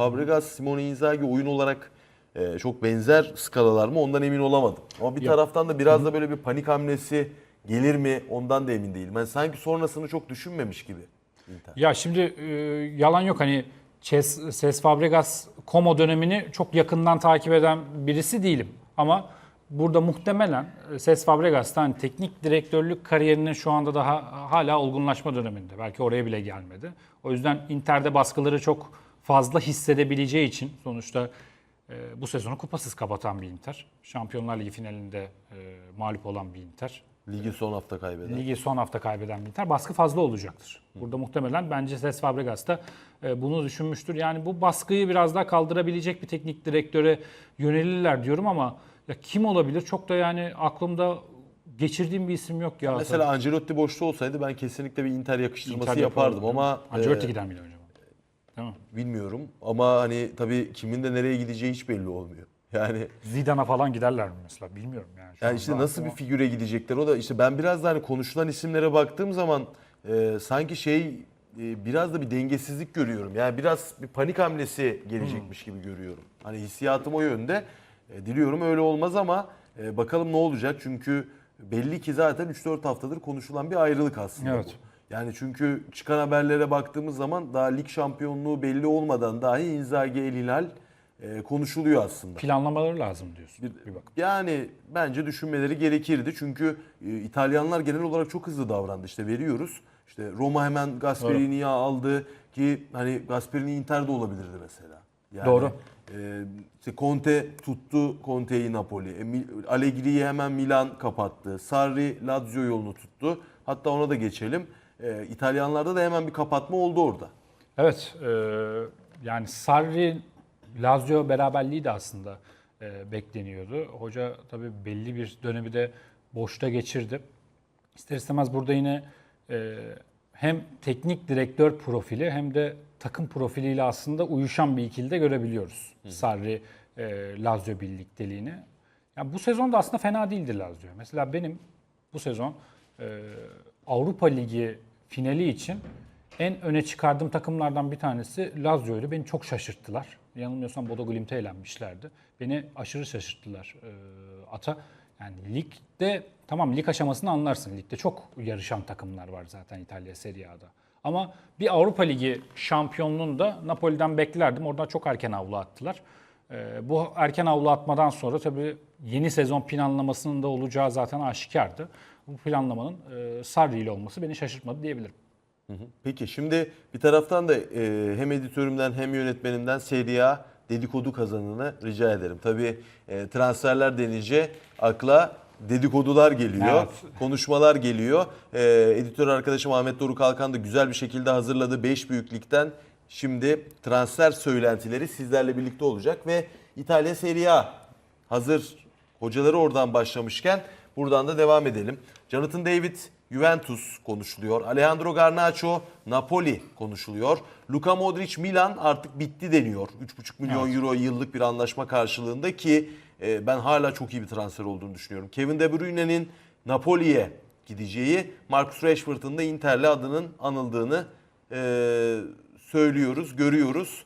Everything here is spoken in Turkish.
Fabregas, Simone Inzaghi oyun olarak e, çok benzer skalalar mı ondan emin olamadım. Ama bir Yok. taraftan da biraz da böyle bir panik hamlesi gelir mi ondan da emin değilim. Ben sanki sonrasını çok düşünmemiş gibi. Inter. Ya şimdi e, yalan yok hani Ces, Ses Fabregas Como dönemini çok yakından takip eden birisi değilim. Ama burada muhtemelen e, Ses Fabregas'tan hani teknik direktörlük kariyerinin şu anda daha hala olgunlaşma döneminde. Belki oraya bile gelmedi. O yüzden Inter'de baskıları çok fazla hissedebileceği için sonuçta e, bu sezonu kupasız kapatan bir Inter. Şampiyonlar Ligi finalinde e, mağlup olan bir Inter. Ligi son hafta kaybeder. Ligi son hafta kaybeden bir Inter baskı fazla olacaktır. Burada muhtemelen bence Ses Fabregas da e, bunu düşünmüştür. Yani bu baskıyı biraz daha kaldırabilecek bir teknik direktöre yönelirler diyorum ama ya kim olabilir? Çok da yani aklımda geçirdiğim bir isim yok ya. Mesela Ancelotti boşta olsaydı ben kesinlikle bir Inter yakıştırması Inter yapardım yapardı. ama Ancelotti e, gider miydi acaba? Mi? bilmiyorum. Ama hani tabii kimin de nereye gideceği hiç belli olmuyor. Yani Zidane'a falan giderler mi mesela? Bilmiyorum yani. Şu Yani işte anda nasıl bir aklıma- figüre gidecekler o da işte ben biraz da hani konuşulan isimlere baktığım zaman e, sanki şey e, biraz da bir dengesizlik görüyorum. Yani biraz bir panik hamlesi gelecekmiş gibi görüyorum. Hani hissiyatım o yönde. E, diliyorum öyle olmaz ama e, bakalım ne olacak çünkü belli ki zaten 3-4 haftadır konuşulan bir ayrılık aslında Evet. bu. Yani çünkü çıkan haberlere baktığımız zaman daha lig şampiyonluğu belli olmadan dahi Inzaghi El Hilal e, konuşuluyor aslında. planlamaları lazım diyorsun. Bir, bak. Yani bence düşünmeleri gerekirdi. Çünkü e, İtalyanlar genel olarak çok hızlı davrandı. İşte veriyoruz. İşte Roma hemen Gasperini'yi aldı ki hani Gasperini Inter'de olabilirdi mesela. Yani, Doğru. E, işte Conte tuttu Conte'yi Napoli. E, Allegri'yi hemen Milan kapattı. Sarri Lazio yolunu tuttu. Hatta ona da geçelim. E, İtalyanlarda da hemen bir kapatma oldu orada. Evet, e, yani Sarri Lazio beraberliği de aslında e, bekleniyordu. Hoca tabii belli bir dönemi de boşta geçirdi. İster istemez burada yine e, hem teknik direktör profili hem de takım profiliyle aslında uyuşan bir ikili de görebiliyoruz. Sarri e, Lazio birlikteliğini. Yani bu sezon da aslında fena değildi Lazio. Mesela benim bu sezon e, Avrupa Ligi finali için en öne çıkardığım takımlardan bir tanesi Lazio'ydu. Beni çok şaşırttılar. Yanılmıyorsam Bodo Glimt'e elenmişlerdi. Beni aşırı şaşırttılar e, ata. Yani ligde tamam lig aşamasını anlarsın. Ligde çok yarışan takımlar var zaten İtalya Serie A'da. Ama bir Avrupa Ligi şampiyonluğunu da Napoli'den beklerdim. Oradan çok erken avlu attılar. E, bu erken avlu atmadan sonra tabii yeni sezon planlamasının da olacağı zaten aşikardı. Bu planlamanın e, Sarri ile olması beni şaşırtmadı diyebilirim. Peki şimdi bir taraftan da e, hem editörümden hem yönetmenimden Serie A dedikodu kazanını rica ederim. Tabii e, transferler denince akla dedikodular geliyor, Evet. konuşmalar geliyor. E, editör arkadaşım Ahmet Doruk Alkan da güzel bir şekilde hazırladı 5 büyüklükten. Şimdi transfer söylentileri sizlerle birlikte olacak ve İtalya Serie A hazır hocaları oradan başlamışken buradan da devam edelim. Jonathan David Juventus konuşuluyor. Alejandro Garnacho Napoli konuşuluyor. Luka Modric Milan artık bitti deniyor. 3,5 milyon Evet. euro yıllık bir anlaşma karşılığında ki e, ben hala çok iyi bir transfer olduğunu düşünüyorum. Kevin De Bruyne'nin Napoli'ye gideceği, Marcus Rashford'un da Inter'le adının anıldığını e, söylüyoruz, görüyoruz.